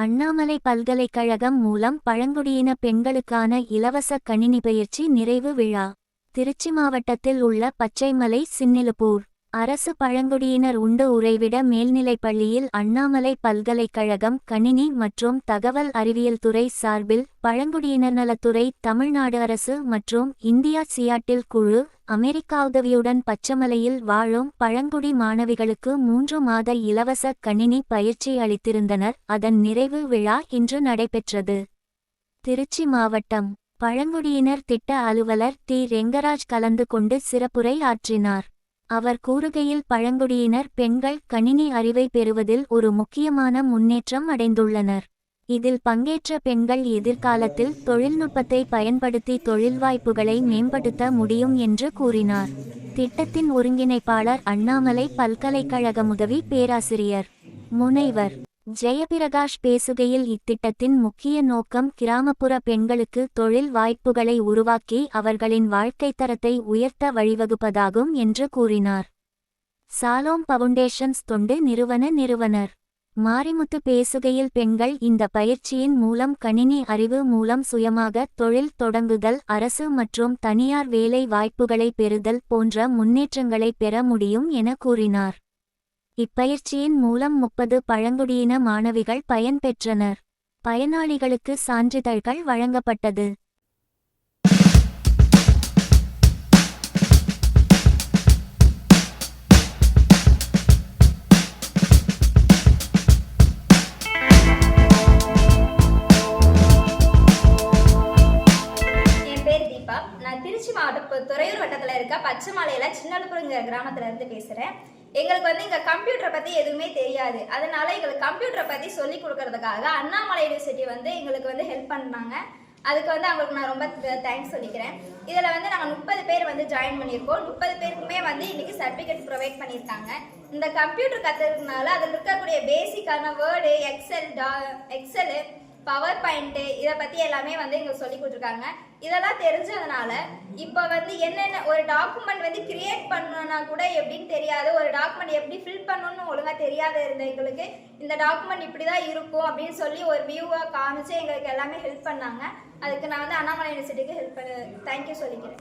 அண்ணாமலை பல்கலைக்கழகம் மூலம் பழங்குடியின பெண்களுக்கான இலவச கணினி பயிற்சி நிறைவு விழா. திருச்சி மாவட்டத்தில் உள்ள பச்சைமலை சின்னிலுப்பூர். அரசு பழங்குடியினர் உண்டு உறைவிட மேல்நிலைப் பள்ளியில் அண்ணாமலை பல்கலைக்கழகம் கணினி மற்றும் தகவல் அறிவியல் துறை சார்பில் பழங்குடியினர் நலத்துறை தமிழ்நாடு அரசு மற்றும் இந்தியா சியாட்டில் குழு அமெரிக்கா உதவியுடன் பச்சைமலையில் வாழும் பழங்குடி மாணவிகளுக்கு மூன்று மாத இலவச கணினி பயிற்சி அளித்திருந்தனர். அதன் நிறைவு விழா இன்று நடைபெற்றது. திருச்சி மாவட்டம் பழங்குடியினர் திட்ட அலுவலர் டி. ரெங்கராஜ் கலந்து கொண்டு சிறப்புரை ஆற்றினார். அவர் கூறுகையில் பழங்குடியினர் பெண்கள் கணினி அறிவை பெறுவதில் ஒரு முக்கியமான முன்னேற்றம் அடைந்துள்ளனர். இதில் பங்கேற்ற பெண்கள் எதிர்காலத்தில் தொழில்நுட்பத்தை பயன்படுத்தி தொழில் வாய்ப்புகளை மேம்படுத்த முடியும் என்று கூறினார். திட்டத்தின் ஒருங்கிணைப்பாளர் அண்ணாமலை பல்கலைக்கழக உதவி பேராசிரியர். முனைவர். ஜெயபிரகாஷ் பேசுகையில் இத்திட்டத்தின் முக்கிய நோக்கம் கிராமப்புற பெண்களுக்கு தொழில் வாய்ப்புகளை உருவாக்கி அவர்களின் வாழ்க்கைத் தரத்தை உயர்த்த வழிவகுப்பதாகும் என்று கூறினார். சாலோம் பவுண்டேஷன்ஸ் தொண்டு நிறுவன நிறுவனர். மாரிமுத்து பேசுகையில் பெண்கள் இந்த பயிற்சியின் மூலம் கணினி அறிவு மூலம் சுயமாக தொழில் தொடங்குதல் அரசு மற்றும் தனியார் வேலை வாய்ப்புகளை பெறுதல் போன்ற முன்னேற்றங்களை பெற முடியும் என கூறினார். இப்பயிற்சியின் மூலம் முப்பது பழங்குடியின மாணவிகள் பயன்பெற்றனர். பயனாளிகளுக்கு சான்றிதழ்கள் வழங்கப்பட்டது. துறையூர் வட்டத்தில் இருக்க பச்சைமலையில் சின்னலுப்புங்கிற கிராமத்தில் இருந்து பேசுகிறேன் எங்களுக்கு வந்து இங்கே கம்ப்யூட்டரை பற்றி எதுவுமே தெரியாது. அதனால எங்களுக்கு கம்ப்யூட்டரை பற்றி சொல்லி கொடுக்கறதுக்காக அண்ணாமலை யூனிவர்சிட்டி வந்து எங்களுக்கு வந்து ஹெல்ப் பண்ணாங்க. அதுக்கு வந்து அவங்களுக்கு நான் ரொம்ப தேங்க்ஸ் சொல்லிக்கிறேன். இதில் வந்து நாங்கள் முப்பது பேர் வந்து ஜாயின் பண்ணியிருக்கோம். முப்பது பேருக்குமே வந்து இன்னைக்கு சர்டிஃபிகேட் ப்ரொவைட் பண்ணியிருக்காங்க. இந்த கம்ப்யூட்டர் கற்றுக்கிறதுனால அதில் இருக்கக்கூடிய பேசிக்கான வேர்டு எக்ஸல் டா எக்ஸலு பவர் பாயிண்ட்டு இதை பற்றி எல்லாமே வந்து எங்களுக்கு சொல்லி கொடுத்துருக்காங்க. இதெல்லாம் தெரிஞ்சதுனால இப்போ வந்து என்னென்ன ஒரு டாக்குமெண்ட் வந்து கிரியேட் பண்ணணும்னா கூட எப்படின்னு தெரியாது. ஒரு டாக்குமெண்ட் எப்படி ஃபில் பண்ணணும்னு ஒழுங்காக தெரியாத இருந்த எங்களுக்கு இந்த டாக்குமெண்ட் இப்படி தான் இருக்கும் அப்படின்னு சொல்லி ஒரு வியூவாக காமிச்சு எங்களுக்கு எல்லாமே ஹெல்ப் பண்ணாங்க. அதுக்கு நான் வந்து அண்ணாமலை யூனிவர்சிட்டிக்கு ஹெல்ப் பண்ண தேங்க்யூ சொல்லிக்கிறேன்.